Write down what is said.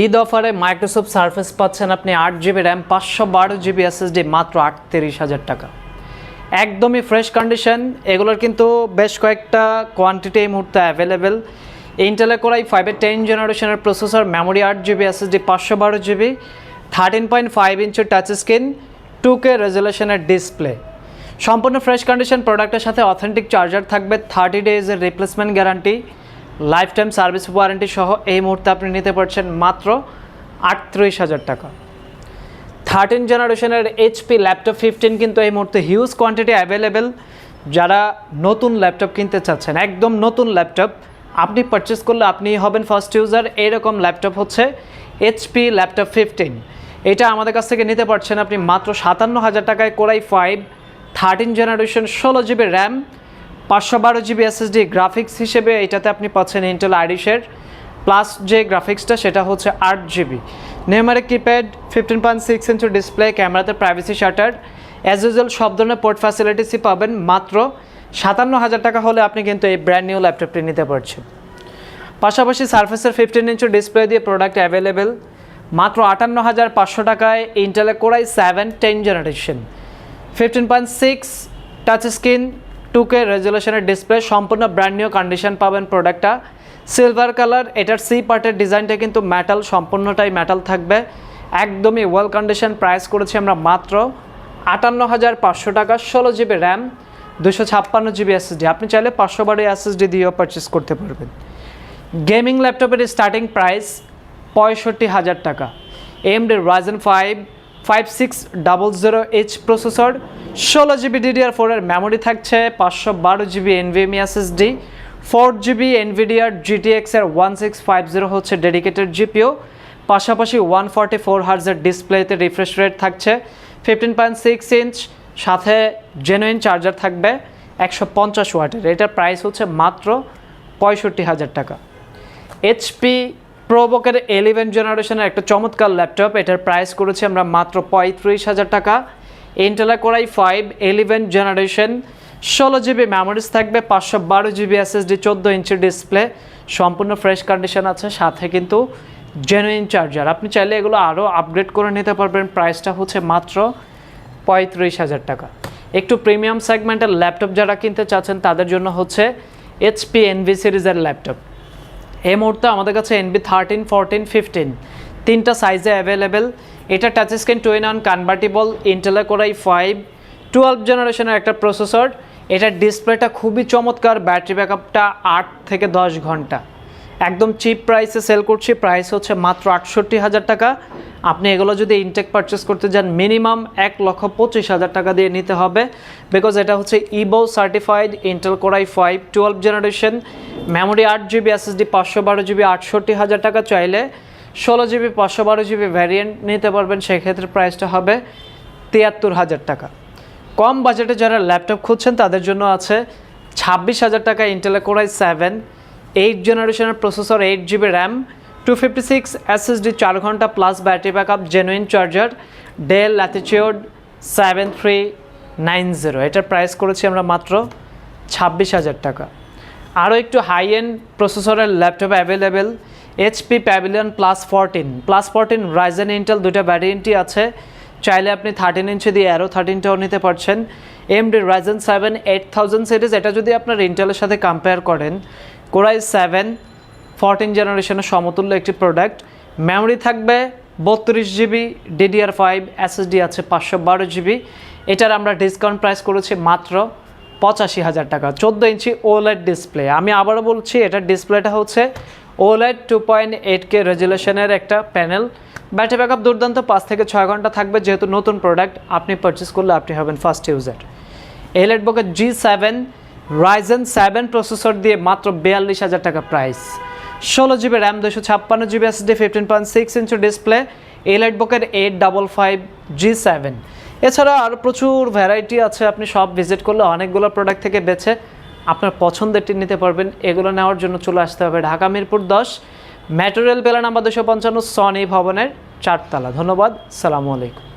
ঈদ অফারে Microsoft surface পাচ্ছেন আপনি আট জিবি র্যাম পাঁচশো বারো জিবি এসএসডি মাত্র আটত্রিশ হাজার টাকা। একদমই ফ্রেশ কন্ডিশন এগুলোর কিন্তু বেশ কয়েকটা কোয়ান্টিটি এই মুহূর্তে অ্যাভেলেবেল ইন্টেলে করাই ফাইভের টেন জেনারেশনের প্রসেসর মেমোরি আট জিবি এসএসডি পাঁচশো বারো জিবি থার্টিন পয়েন্ট ফাইভ ইঞ্চের টাচ স্ক্রিন টু কে রেজুলেশনের ডিসপ্লে সম্পূর্ণ ফ্রেশ কন্ডিশন প্রোডাক্টের সাথে অথেন্টিক চার্জার থাকবে thirty ডেজের replacement guarantee lifetime service warranty সহ এই মুহূর্তে আপনি নিতে পারছেন মাত্র আটত্রিশ হাজার টাকা। থার্টিন জেনারেশনের এইচপি ল্যাপটপ ফিফটিন কিন্তু এই মুহূর্তে হিউজ কোয়ান্টিটি অ্যাভেলেবেল যারা নতুন ল্যাপটপ কিনতে চাচ্ছেন, একদম নতুন ল্যাপটপ আপনি পারচেস করলে আপনি হবেন ফার্স্ট ইউজার এইরকম ল্যাপটপ হচ্ছে এইচপি ল্যাপটপ ফিফটিন এটা আমাদের কাছ থেকে নিতে পারছেন আপনি মাত্র সাতান্ন হাজার টাকায় core i five thirteen generation ষোলো জিবি র্যাম পাঁচশো বারো জিবি এসএসডি গ্রাফিক্স হিসেবে এটাতে আপনি পাচ্ছেন ইন্টেল আইরিশের প্লাস যে গ্রাফিক্সটা সেটা হচ্ছে আট GB. নেমারে keypad fifteen point six inch display ক্যামেরাতে প্রাইভেসি শাটার অ্যাজ ইউজুয়াল সব ধরনের পোর্ট ফ্যাসিলিটিসই পাবেন, মাত্র সাতান্ন হাজার টাকা হলে আপনি কিন্তু এই ব্র্যান্ড নিউ ল্যাপটপটি নিতে পারছেন। পাশাপাশি সার্ফেসের ফিফটিন ইঞ্চু ডিসপ্লে দিয়ে প্রোডাক্ট অ্যাভেলেবেল মাত্র আটান্ন হাজার পাঁচশো টাকায় ইন্টেলে core i seven ten generation fifteen point six touch screen two K রেজুলেশনের display, সম্পূর্ণ ব্র্যান্ড নিউ কন্ডিশন পাবেন প্রোডাক্টটা সিলভার কালার এটার সি পার্টের ডিজাইনটা কিন্তু মেটাল সম্পূর্ণটাই মেটাল থাকবে। একদমই ওয়েল কন্ডিশন প্রাইস করেছি আমরা মাত্র আটান্ন হাজার পাঁচশো টাকা, ষোলো জিবি র্যাম দুশো ছাপ্পান্ন জিবি এসএসডি আপনি চাইলে পাঁচশো বারো এসএসডি দিয়েও পারচেস করতে পারবেন। গেমিং ল্যাপটপের স্টার্টিং প্রাইস পঁয়ষট্টি হাজার টাকা। AMD Ryzen five five six double zero H processor ষোলো জিবি ডিডিআর ফোরের মেমোরি থাকছে, পাঁচশো বারো GB NVMe SSD four GB Nvidia জিটিএক্সের one six five zero হচ্ছে ডেডিকেটেড জিপিও পাশাপাশি ওয়ান ফর্টি ফোর হার্জের ডিসপ্লেতে রিফ্রেশ রেট থাকছে ফিফটিন পয়েন্ট সিক্স ইঞ্চ সাথে জেনুইন চার্জার থাকবে, একশো পঞ্চাশ ওয়াটের এটার প্রাইস হচ্ছে মাত্র পঁয়ষট্টি হাজার টাকা। এইচপি প্রোবকের এলিভেন জেনারেশনের একটা চমৎকার ল্যাপটপ, এটার প্রাইস করেছি আমরা মাত্র পঁয়ত্রিশ হাজার টাকা। Intel core i five eleven generation ষোলো জিবি মেমোরিজ থাকবে, পাঁচশো বারো জিবি এসএসডি চোদ্দ ইঞ্চি ডিসপ্লে সম্পূর্ণ ফ্রেশ কন্ডিশন আছে, সাথে কিন্তু জেনুইন চার্জার আপনি চাইলে এগুলো আরও আপগ্রেড করে নিতে পারবেন প্রাইসটা হচ্ছে মাত্র পঁয়ত্রিশ হাজার টাকা। একটু প্রিমিয়াম সেগমেন্টের ল্যাপটপ যারা কিনতে চাচ্ছেন, তাদের জন্য হচ্ছে এইচপি এনভি সিরিজের ল্যাপটপ। এই মুহূর্তে আমাদের কাছে এনবি থার্টিন ফোরটিন ফিফটিন তিনটা সাইজে অ্যাভেলেবেল এটা touch screen two in one convertible Intel core i five twelve জেনারেশনের একটা প্রসেসর এটার ডিসপ্লেটা খুবই চমৎকার ব্যাটারি ব্যাকআপটা আট থেকে দশ ঘণ্টা। একদম চিপ প্রাইসে সেল করছি। প্রাইস হচ্ছে মাত্র আটষট্টি হাজার টাকা। আপনি এগুলো যদি ইনটেক পারচেস করতে যান মিনিমাম এক লক্ষ পঁচিশ হাজার টাকা দিয়ে নিতে হবে। বিকজ এটা হচ্ছে Evo certified Intel core i five twelve generation memory আট জিবি এসএসডি পাঁচশো বারো জিবি আটষট্টি হাজার টাকা চাইলে ষোলো জিবি পাঁচশো বারো জিবি ভ্যারিয়েন্ট নিতে পারবেন। সেক্ষেত্রে প্রাইসটা হবে তিয়াত্তর হাজার টাকা। কম বাজেটে যারা ল্যাপটপ খুঁজছেন, তাদের জন্য আছে ছাব্বিশ হাজার টাকা ইন্টেলে কোরাই সেভেন এইট জেনারেশনের processor eight GB RAM two fifty six SSD চার ঘণ্টা plus battery backup genuine charger Dell Latitude seven three nine zero এটার প্রাইস করেছি আমরা মাত্র ছাব্বিশ হাজার টাকা। আরও একটু হাই এন্ড প্রসেসরের laptop available HP Pavilion plus fourteen plus fourteen Ryzen Intel দুটো ভ্যারিয়েন্টই আছে। চাইলে আপনি থার্টিন ইঞ্চি দিয়ে অ্যারো থার্টিনটাও নিতে পারছেন। AMD Ryzen seven eight thousand series এটা যদি আপনার ইন্টেলের সাথে কম্পেয়ার করেন কোরাই সেভেন ফোরটিন জেনারেশনের সমতুল্য একটি প্রোডাক্ট মেমোরি থাকবে বত্রিশ জিবি ডিডিআর ফাইভ এসএসডি আছে পাঁচশো বারো জিবি এটার আমরা ডিসকাউন্ট প্রাইস করেছি মাত্র পঁচাশি হাজার টাকা, চোদ্দ ইঞ্চি ওলেড ডিসপ্লে আমি আবারও বলছি, এটার ডিসপ্লেটা হচ্ছে OLED two point eight K রেজুলেশনের একটা প্যানেল ব্যাটারি ব্যাকআপ দুর্দান্ত, পাঁচ থেকে ছয় ঘণ্টা থাকবে, যেহেতু নতুন প্রোডাক্ট আপনি পারচেস করলে আপনি হবেন ফার্স্ট ইউজার এই ল্যাটবুকের G seven Ryzen seven processor দিয়ে মাত্র বিয়াল্লিশ হাজার টাকা প্রাইস ষোলো জিবি র্যাম দুশো ছাপ্পান্ন GB SD fifteen point six inch display এই লাইটবুকের eight double five G seven এছাড়া আরও প্রচুর ভ্যারাইটি আছে, আপনি সব ভিজিট করলে অনেকগুলো প্রোডাক্ট থেকে বেছে আপনার পছন্দেরটি নিতে পারবেন। এগুলো নেওয়ার জন্য চলে আসতে হবে ঢাকা মিরপুর দশ ম্যাটেরিয়াল বেলা নাম্বার দুশো পঞ্চান্ন সনি ভবনের চারতলা। ধন্যবাদ, সালামু আলাইকুম।